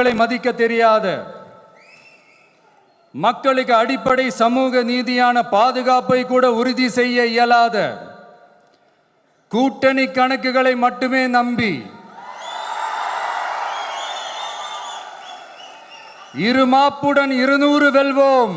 மக்களை மதிக்க தெரியாத மக்களுக்கு அடிப்படை சமூக நீதியான பாதுகாப்பை கூட உறுதி செய்ய இயலாத கூட்டணி கணக்குகளை மட்டுமே நம்பி இருமாப்புடன் இருநூறு வெல்வோம்.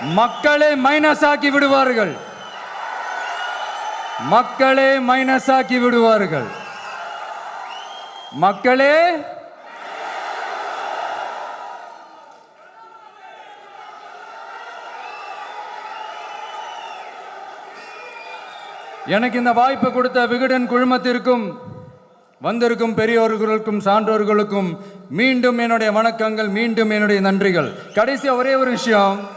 மக்களை மைனஸ் ஆக்கி விடுவார்கள். மக்களே மைனஸ் ஆக்கி விடுவார்கள். மக்களே எனக்கு இந்த வாய்ப்பு கொடுத்த விகடன் குழுமத்திற்கும் வந்திருக்கும் பெரியோர்களுக்கும் சான்றோர்களுக்கும் மீண்டும் என்னுடைய வணக்கங்கள் மீண்டும் என்னுடைய நன்றிகள். கடைசியா ஒரே ஒரு விஷயம்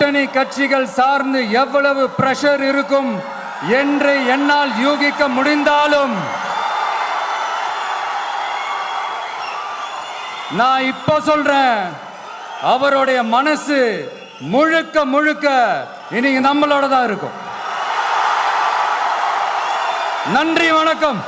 கூட்டணி கட்சிகள் சார்ந்து எவ்வளவு பிரஷர் இருக்கும் என்று என்னால் யூகிக்க முடிந்தாலும் நான் இப்போ சொல்றேன் அவருடைய மனசு முழுக்க முழுக்க இன்னைக்கு நம்மளோட தான் இருக்கும். நன்றி வணக்கம்.